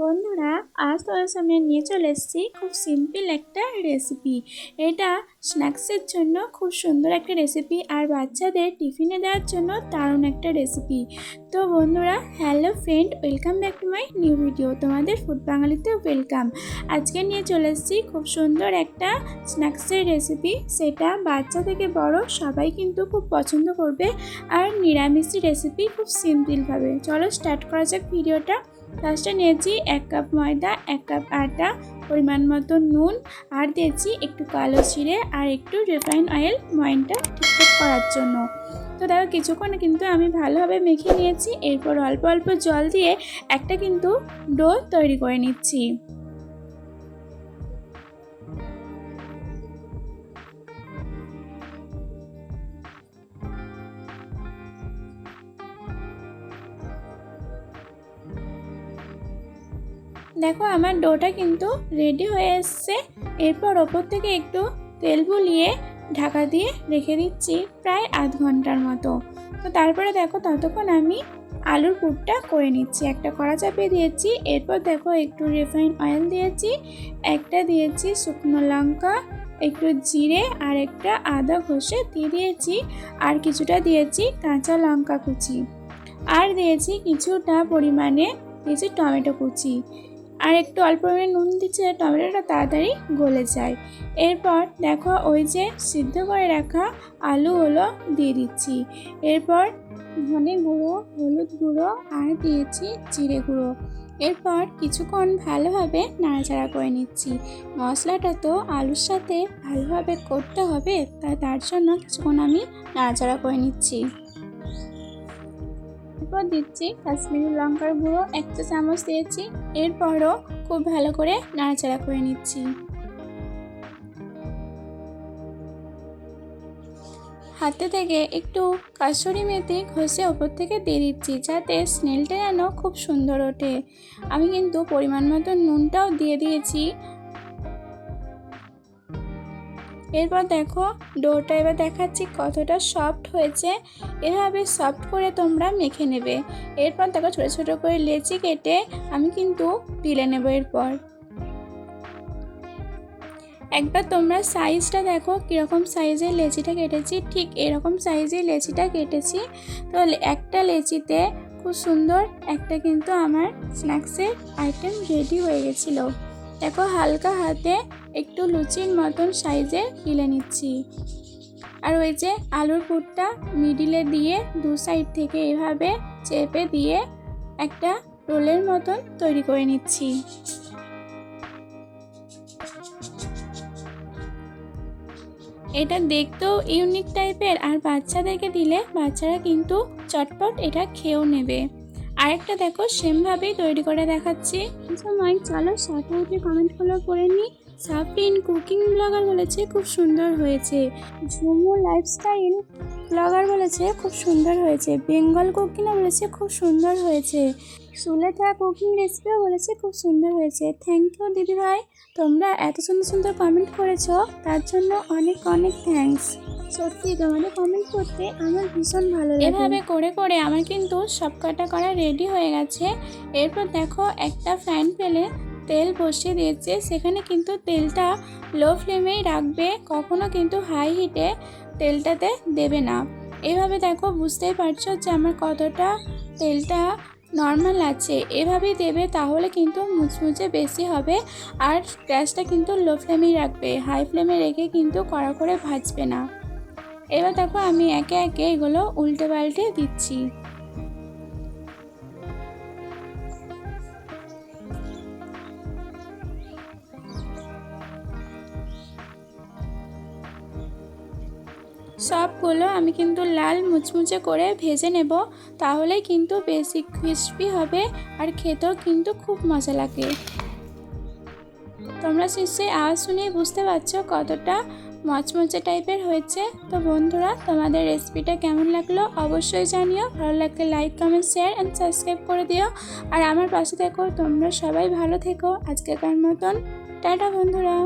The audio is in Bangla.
বন্ধুরা, আজ তোমাদের সামনে নিয়ে চলে এসেছি খুব সিম্পল একটা রেসিপি এটা স্ন্যাক্সের জন্য খুব সুন্দর একটা রেসিপি আর বাচ্চাদের টিফিনে দেওয়ার জন্য দারুণ একটা রেসিপি তো বন্ধুরা hello friend welcome back to my new video তোমাদের ফুড বাঙালিতে ওয়েলকাম আজকে নিয়ে চলে এসেছি খুব সুন্দর একটা স্ন্যাক্সের রেসিপি সেটা বাচ্চা থেকে বড় সবাই কিন্তু খুব পছন্দ করবে। আর নিরামিষি রেসিপি খুব সিম্পলভাবে চলো স্টার্ট করা যাক ভিডিওটা ফার্স্টে নিয়েছি এক কাপ ময়দা, এক কাপ আটা, পরিমাণ মতো নুন, আর দিয়েছি একটু কালো জিরে আর একটু রিফাইন অয়েল ময়নটা ঠিকঠাক করার জন্য। তো দেখো, কিছুক্ষণ কিন্তু আমি ভালোভাবে মেখে নিয়েছি, এরপর অল্প অল্প জল দিয়ে একটা কিন্তু ডো তৈরি করে নিচ্ছি। দেখো আমার ডোটা কিন্তু রেডি হয়ে এসছে। এরপর ওপর থেকে একটু তেল বুলিয়ে ঢাকা দিয়ে রেখে দিচ্ছি প্রায় আধ ঘণ্টার মতো। তো তারপরে দেখো ততক্ষণ আমি আলুর পুরটা করে নিচ্ছি। একটা কড়া চাপিয়ে দিয়েছি, এরপর দেখো একটু রিফাইন অয়েল দিয়েছি, একটা দিয়েছি শুকনো লঙ্কা, একটু জিরে আর একটা আদা ঘষে দিয়ে দিয়েছি, আর কিছুটা দিয়েছি কাঁচা লঙ্কা কুচি। আর দিয়েছি কিছুটা পরিমাণে দিয়েছি টমেটো কুচি। আর একটু অল্প পরিমাণে নুন দিচ্ছে টমেটোটা তাড়াতাড়ি গলে যায়। এরপর দেখো ওই যে সিদ্ধ করে রাখা আলুগুলো দিয়ে দিচ্ছি। এরপর ধনে গুঁড়ো, হলুদ গুঁড়ো আর দিয়েছি জিরে গুঁড়ো। এরপর কিছুক্ষণ ভালোভাবে নাড়াচাড়া করে নিচ্ছি। মশলাটা তো আলুর সাথে ভালোভাবে করতে হবে তাই তার জন্য কিছুক্ষণ আমি নাড়াচাড়া করে নিচ্ছি। এরপর দিচ্ছি কাশ্মীরি লঙ্কার গুঁড়ো এক চা চামচ দিয়েছি। এরপরও খুব ভালো করে নাড়াচাড়া করে নিচ্ছি। হাতে থেকে একটু কাসুরি মেথি ঘষে ওপর থেকে দিয়ে দিচ্ছি, যাতে স্মেলটা যেন খুব সুন্দর ওঠে। আমি কিন্তু পরিমাণ মতো নুনটাও দিয়ে দিয়েছি। এরপর দেখো ডোটা এবার দেখাচ্ছি কতটা সফট হয়েছে। এভাবে সফট করে তোমরা মেখে নেবে। এরপর দেখো, ছোটো ছোটো করে লেচি কেটে আমি কিন্তু পিলে নেব এরপর। একবার তোমরা সাইজটা দেখো, কীরকম সাইজের লেচিটা কেটেছি, ঠিক এরকম সাইজের লেচিটা কেটেছি। তো একটা লেচিতে খুব সুন্দর একটা কিন্তু আমার স্ন্যাক্সের আইটেম রেডি হয়ে গেছিল। দেখো হালকা হাতে একটু লুচির মতন সাইজে গিলে নিচ্ছি। আর ওই যে আলুর পুরটা মিডিলে দিয়ে দু সাইড থেকে এভাবে চেপে দিয়ে একটা রোলের মতন তৈরি করে নিচ্ছি। এটা দেখতেও ইউনিক টাইপের আর বাচ্চাদেরকে দিলে বাচ্চারা কিন্তু চটপট এটা খেয়েও নেবে। আরেকটা দেখো, সেমভাবেই তৈরি করে দেখাচ্ছি। সময়, চলো সাথে উঠে কমেন্টগুলো করে নিই। সাফরিন কুকিং ব্লগার বলেছে, খুব সুন্দর হয়েছে। ঝুমু লাইফস্টাইল ব্লগার বলেছে, খুব সুন্দর হয়েছে। বেঙ্গল কুকিংও বলেছে, খুব সুন্দর হয়েছে। সুলেখা কুকিং রেসিপিও বলেছে, খুব সুন্দর হয়েছে। থ্যাংক ইউ দিদি ভাই। তোমরা এত সুন্দর সুন্দর কমেন্ট করেছ, তার জন্য অনেক অনেক থ্যাঙ্কস সত্যি তোমাদের কমেন্ট করতে আমার ভীষণ ভালো লাগে। এভাবে করে করে আমার কিন্তু সব কটা করা রেডি হয়ে গেছে। এরপর দেখো, একটা ফ্যান পেলে তেল বসিয়ে দিয়েছে। সেখানে কিন্তু তেলটা লো ফ্লেমেই রাখবে। কখনো কিন্তু হাই হিটে তেলটাতে দেবে না। এভাবে দেখো বুঝতেই পারছ যে আমার কতটা তেলটা নর্মাল আছে। এভাবেই দেবে তাহলে কিন্তু মুচমুচে বেশি হবে আর গ্যাসটা কিন্তু লো ফ্লেমেই রাখবে। হাই ফ্লেমে রেখে কিন্তু কড়া করে ভাজবে না। এবার দেখো আমি একে একে এগুলো উল্টে পাল্টে দিচ্ছি। সবগুলো আমি কিন্তু লাল মুচমুচে করে ভেজে নেব, তাহলে কিন্তু বেশি ক্রিস্পি হবে আর খেতেও কিন্তু খুব মজা লাগে। তোমরা নিশ্চয়ই আওয়াজ শুনেই বুঝতে পারছ কতটা মচমচে টাইপের হয়েছে। তো বন্ধুরা, তোমাদের রেসিপিটা কেমন লাগল অবশ্যই জানিও। ভালো লাগলে like comment share and subscribe করে দিও। আর আমার পাশে থেকো, তোমরা সবাই ভালো থেকো। আজকেকার মতন, টাটা বন্ধুরা।